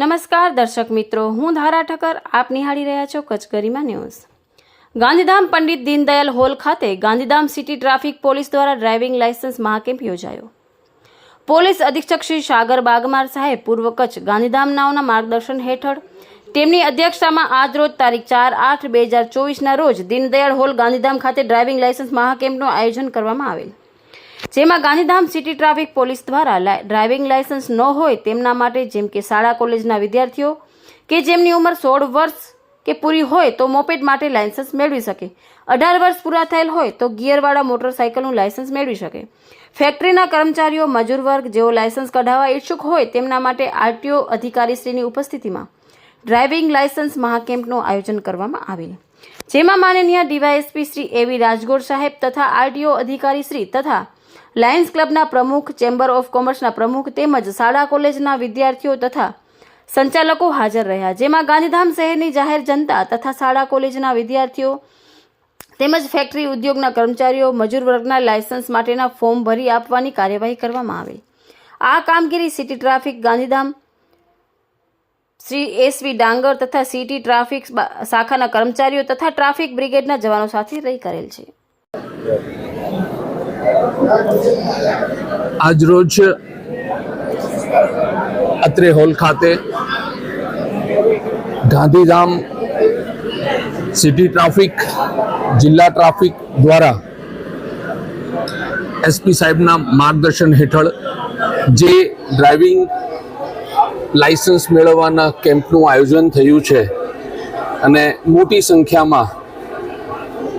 નમસ્કાર દર્શક મિત્રો, હું ધારા ઠક્કર, આપ નિહાળી રહ્યા છો કચ્છ ન્યૂઝ. ગાંધીધામ પંડિત દીનદયાલ હોલ ખાતે ગાંધીધામ સિટી ટ્રાફિક પોલીસ દ્વારા ડ્રાઇવિંગ લાયસન્સ મહાકેમ્પ યોજાયો. પોલીસ અધિક્ષક શ્રી સાગર બાગમાર સાહેબ પૂર્વ કચ્છ ગાંધીધામ નાવના માર્ગદર્શન હેઠળ તેમની અધ્યક્ષતામાં આજ રોજ તારીખ ચાર આઠ બે હજાર ચોવીસના રોજ દીનદયાળ હોલ ગાંધીધામ ખાતે ડ્રાઇવિંગ લાયસન્સ મહાકેમ્પનું આયોજન કરવામાં આવેલ. જેમાં ગાંધીધામ સિટી ટ્રાફિક પોલીસ દ્વારા ડ્રાઇવિંગ લાયસન્સ ન હોય તેમના માટે જેમ કે શાળા, કોલેજના વિદ્યાર્થીઓ, કે જેમની ઉંમર સોળ વર્ષ કે પૂરી હોય તો મોપેડ માટે લાયસન્સ મેળવી શકે. અઢાર વર્ષ પૂરા થયેલ હોય તો ગિયરવાળા મોટરસાયકલનું લાયસન્સ મેળવી શકે. ફેક્ટરીના કર્મચારીઓ, મજૂર વર્ગ જેઓ લાયસન્સ કઢાવવા ઈચ્છુક હોય તેમના માટે આરટીઓ અધિકારીશ્રીની ઉપસ્થિતિમાં ડ્રાઇવિંગ લાયસન્સ મહાકેમ્પનું આયોજન કરવામાં આવેલ. જેમાં માનનીય ડીવાયએસપી શ્રી એવી રાજગોર સાહેબ તથા આરટીઓ અધિકારી શ્રી તથા લાયન્સ ક્લબના પ્રમુખ, ચેમ્બર ઓફ કોમર્સના પ્રમુખ તેમજ શાળા કોલેજના વિદ્યાર્થીઓ તથા સંચાલકો હાજર રહ્યા. જેમાં ગાંધીધામ શહેરની જાહેર જનતા તથા શાળા કોલેજના વિદ્યાર્થીઓ તેમજ ફેક્ટરી ઉદ્યોગના કર્મચારીઓ, મજૂર વર્ગના લાયસન્સ માટેના ફોર્મ ભરી આપવાની કાર્યવાહી કરવામાં આવી. આ કામગીરી city traffic, Gandhidham Shri S V Dangar તથા સિટી ટ્રાફિક શાખાના કર્મચારીઓ તથા ટ્રાફિક બ્રિગેડના જવાનો સાથે રહી કરેલ છે. આજરોજ અત્રે હોલ ખાતે ગાંધીધામ સિટી ટ્રાફિક, જિલ્લા ટ્રાફિક દ્વારા એસપી સાહેબના માર્ગદર્શન હેઠળ જે ડ્રાઇવિંગ લાયસન્સ મેળવવાના કેમ્પનું આયોજન થયું છે અને મોટી સંખ્યામાં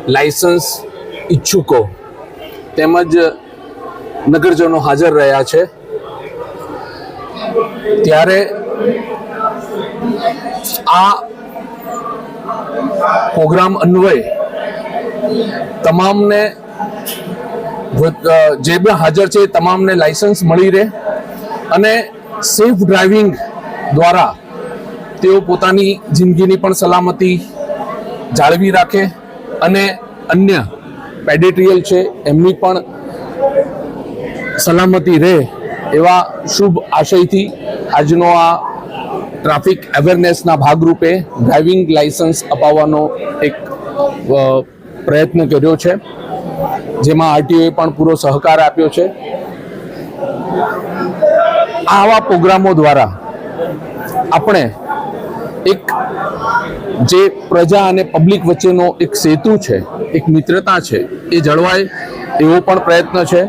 લાયસન્સ ઈચ્છુકો તેમજ નગરજનો હાજર રહ્યા છે. ત્યારે આ પ્રોગ્રામ અન્વયે તમામને જે બી હાજર છે તમામને લાયસન્સ મળી રહે અને સેફ ડ્રાઇવિંગ દ્વારા તેઓ પોતાની જિંદગીની પણ સલામતી જાળવી રાખે અને અન્ય પેડેટ્રિયલ છે, એમની પણ સલામતી રહે એવા શુભ આશયથી આજનો આ ટ્રાફિક અવેરનેસના ભાગરૂપે ડ્રાઇવિંગ લાયસન્સ અપાવવાનો એક પ્રયત્ન કર્યો છે. જેમાં આરટીઓએ પણ પૂરો સહકાર આપ્યો છે. આવા પ્રોગ્રામો દ્વારા આપણે જે પ્રજા અને પબ્લિક વચ્ચેનો એક સેતુ છે, એક મિત્રતા છે, એ જળવાય એવો પણ પ્રયત્ન છે.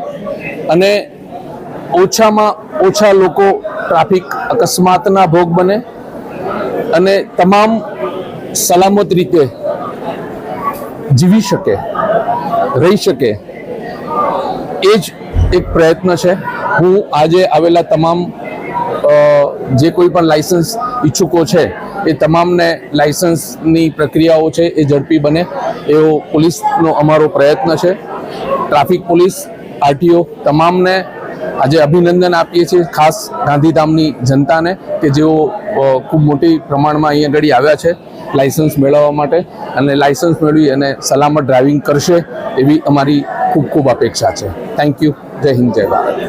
અને ઓછામાં ઓછા લોકો ટ્રાફિક અકસ્માતના ભોગ બને અને તમામ સલામત રીતે જીવી શકે, રહી શકે, એ જ એક પ્રયત્ન છે. હું આજે આવેલા તમામ જે કોઈ પણ લાયસન્સ ઈચ્છુકો છે એ તમામને લાઇસન્સની પ્રક્રિયાઓ છે એ ઝડપી બને, એવો પોલીસનો અમારો પ્રયત્ન છે. ટ્રાફિક પોલીસ આરટીઓ તમામને આજે અભિનંદન આપીએ છીએ, ખાસ ગાંધીધામની જનતાને કે જેઓ ખૂબ મોટી પ્રમાણમાં અહીંયા આગળ આવ્યા છે લાઇસન્સ મેળવવા માટે અને લાઇસન્સ મેળવી અને સલામત ડ્રાઇવિંગ કરશે એવી અમારી ખૂબ ખૂબ અપેક્ષા છે. થેન્ક યુ જય હિન્દ, જય ભારત.